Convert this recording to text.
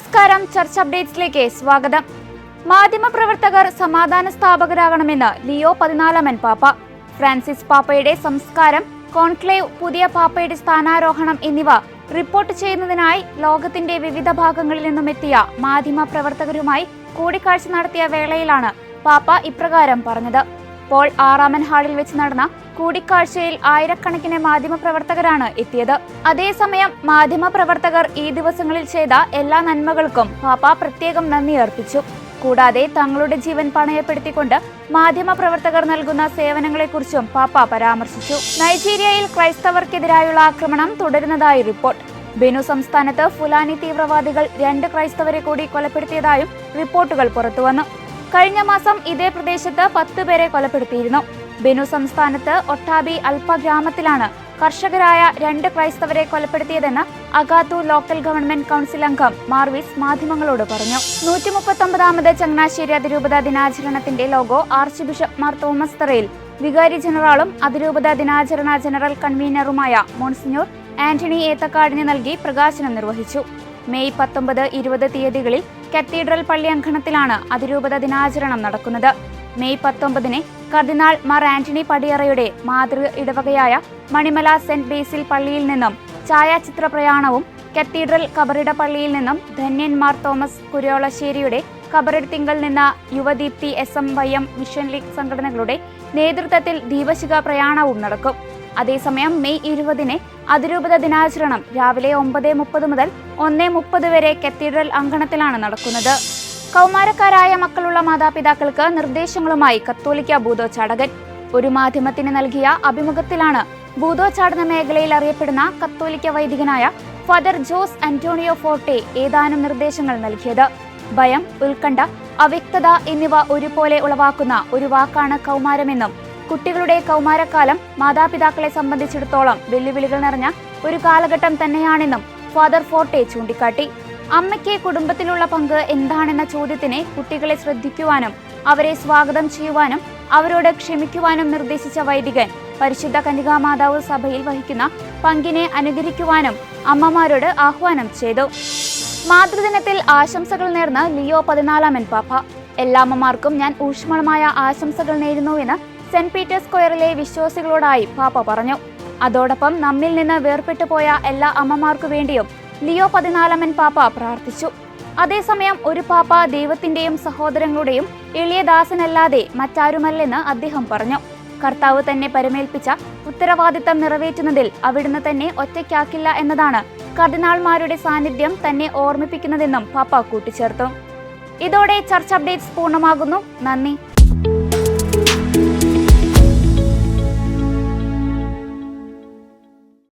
അപ്ഡേറ്റ്സിലേക്ക് സ്വാഗതം. മാധ്യമപ്രവർത്തകർ സമാധാന സ്ഥാപകരാകണമെന്ന് ലിയോ പതിനാലാമൻ പാപ്പ. ഫ്രാൻസിസ് പാപ്പയുടെ സംസ്കാരം കോൺക്ലേവ് പുതിയ പാപ്പയുടെ സ്ഥാനാരോഹണം എന്നിവ റിപ്പോർട്ട് ചെയ്യുന്നതിനായി ലോകത്തിന്റെ വിവിധ ഭാഗങ്ങളിൽ നിന്നും എത്തിയ മാധ്യമ പ്രവർത്തകരുമായി കൂടിക്കാഴ്ച നടത്തിയ വേളയിലാണ് പാപ്പ ഇപ്രകാരം പറഞ്ഞത്. പോൾ ആറാമൻ ഹാളിൽ വെച്ച് നടന്ന കൂടിക്കാഴ്ചയിൽ ആയിരക്കണക്കിന് മാധ്യമപ്രവർത്തകരാണ് എത്തിയത്. അതേസമയം മാധ്യമപ്രവർത്തകർ ഈ ദിവസങ്ങളിൽ ചെയ്ത എല്ലാ നന്മകൾക്കും പാപ്പ പ്രത്യേകം നന്ദി അർപ്പിച്ചു. കൂടാതെ തങ്ങളുടെ ജീവൻ പണയപ്പെടുത്തിക്കൊണ്ട് മാധ്യമപ്രവർത്തകർ നൽകുന്ന സേവനങ്ങളെക്കുറിച്ചും പാപ്പ പരാമർശിച്ചു. നൈജീരിയയിൽ ക്രൈസ്തവർക്കെതിരായുള്ള ആക്രമണം തുടരുന്നതായി റിപ്പോർട്ട്. ബെനു സംസ്ഥാനത്ത് ഫുലാനി തീവ്രവാദികൾ രണ്ട് ക്രൈസ്തവരെ കൂടി കൊലപ്പെടുത്തിയതായും റിപ്പോർട്ടുകൾ പുറത്തുവന്നു. കഴിഞ്ഞ മാസം ഇതേ പ്രദേശത്ത് പത്ത് പേരെ കൊലപ്പെടുത്തിയിരുന്നു. ബെനു സംസ്ഥാനത്ത് ഒട്ടാബി അൽപ ഗ്രാമത്തിലാണ് കർഷകരായ രണ്ട് ക്രൈസ്തവരെ കൊലപ്പെടുത്തിയതെന്ന് അഗാത്തു ലോക്കൽ ഗവൺമെന്റ് കൗൺസിൽ അംഗം മാർവിസ് മാധ്യമങ്ങളോട് പറഞ്ഞു. നൂറ്റി മുപ്പത്തൊമ്പതാമത് ചങ്ങനാശ്ശേരി അതിരൂപത ദിനാചരണത്തിന്റെ logo archbishop Mar Thomas Tharayil വികാരി ജനറാളും അതിരൂപത ദിനാചരണ ജനറൽ കൺവീനറുമായ മോൺസിഞ്ഞൂർ ആന്റണി ഏത്തക്കാടിന് നൽകി പ്രകാശനം നിർവഹിച്ചു. മെയ് പത്തൊമ്പത് ഇരുപത് തീയതികളിൽ കത്തീഡ്രൽ പള്ളി അങ്കണത്തിലാണ് അതിരൂപത ദിനാചരണം നടക്കുന്നത്. മെയ് പത്തൊമ്പതിന് കർദിനാൾ മാർ ആന്റണി പടിയറയുടെ മാതൃ ഇടവകയായ മണിമല സെന്റ് ബേസിൽ പള്ളിയിൽ നിന്നും ഛായാചിത്ര പ്രയാണവും കത്തീഡ്രൽ കബറിട പള്ളിയിൽ നിന്നും ധന്യന്മാർ തോമസ് കുര്യോളശ്ശേരിയുടെ കബറിടത്തിങ്കൽ നിന്ന Yuvadeepthi S M Y M mission league സംഘടനകളുടെ നേതൃത്വത്തിൽ ദീപശിഖ പ്രയാണവും നടക്കും. അതേസമയം മെയ് ഇരുപതിന് അതിരൂപത ദിനാചരണം രാവിലെ ഒമ്പത് മുപ്പത് മുതൽ ഒന്ന് മുപ്പത് വരെ കത്തീഡ്രൽ അങ്കണത്തിലാണ് നടക്കുന്നത്. കൗമാരക്കാരായ മക്കളുള്ള മാതാപിതാക്കൾക്ക് നിർദ്ദേശങ്ങളുമായി കത്തോലിക്ക ഭൂതോച്ചാടകൻ. ഒരു മാധ്യമത്തിന് നൽകിയ അഭിമുഖത്തിലാണ് ഭൂതോച്ചാടന മേഖലയിൽ അറിയപ്പെടുന്ന കത്തോലിക്ക വൈദികനായ ഫാദർ ജോസ് അന്റോണിയോ ഫോർട്ടെ ഏതാനും നിർദ്ദേശങ്ങൾ നൽകിയത്. ഭയം ഉത്കണ്ഠ അവ്യക്തത എന്നിവ ഒരുപോലെ ഉളവാക്കുന്ന ഒരു വാക്കാണ് കൗമാരമെന്നും കുട്ടികളുടെ കൗമാരക്കാലം മാതാപിതാക്കളെ സംബന്ധിച്ചിടത്തോളം വെല്ലുവിളികൾ നിറഞ്ഞ ഒരു കാലഘട്ടം തന്നെയാണെന്നും ഫാദർ ഫോർട്ടെ ചൂണ്ടിക്കാട്ടി. അമ്മയ്ക്ക് കുടുംബത്തിലുള്ള പങ്ക് എന്താണെന്ന ചോദ്യത്തിന് കുട്ടികളെ ശ്രദ്ധിക്കുവാനും അവരെ സ്വാഗതം ചെയ്യുവാനും അവരോട് ക്ഷമിക്കുവാനും നിർദ്ദേശിച്ച വൈദികൻ പരിശുദ്ധ കന്യകാമാതാവ് സഭയിൽ വഹിക്കുന്ന പങ്കിനെ അനുകരിക്കുവാനും അമ്മമാരോട് ആഹ്വാനം ചെയ്തു. മാതൃദിനത്തിൽ ആശംസകൾ നേർന്ന് ലിയോ പതിനാലാമൻ പാപ്പ. എല്ലാ അമ്മമാർക്കും ഞാൻ ഊഷ്മളമായ ആശംസകൾ നേരുന്നുവെന്ന് സെന്റ് പീറ്റേഴ്സ് സ്ക്വയറിലെ വിശ്വാസികളോടായി പാപ്പ പറഞ്ഞു. അതോടൊപ്പം നമ്മിൽ നിന്ന് വേർപെട്ടു പോയ എല്ലാ അമ്മമാർക്കു വേണ്ടിയും ലിയോ പതിനാലാമൻ പാപ്പ പ്രാർത്ഥിച്ചു. അതേസമയം ഒരു പാപ്പ ദൈവത്തിന്റെയും സഹോദരങ്ങളുടെയും എളിയ ദാസനല്ലാതെ മറ്റാരുമല്ലെന്ന് അദ്ദേഹം പറഞ്ഞു. കർത്താവ് തന്നെ പരമേൽപ്പിച്ച ഉത്തരവാദിത്തം നിറവേറ്റുന്നതിൽ അവിടുന്ന് തന്നെ ഒറ്റയ്ക്കാക്കില്ല എന്നതാണ് കർദിനാൾമാരുടെ സാന്നിധ്യം തന്നെ ഓർമ്മിപ്പിക്കുന്നതെന്നും പാപ്പ കൂട്ടിച്ചേർത്തു. ഇതോടെ ചർച്ച് അപ്ഡേറ്റ്സ് പൂർണമാകുന്നു. നന്ദി.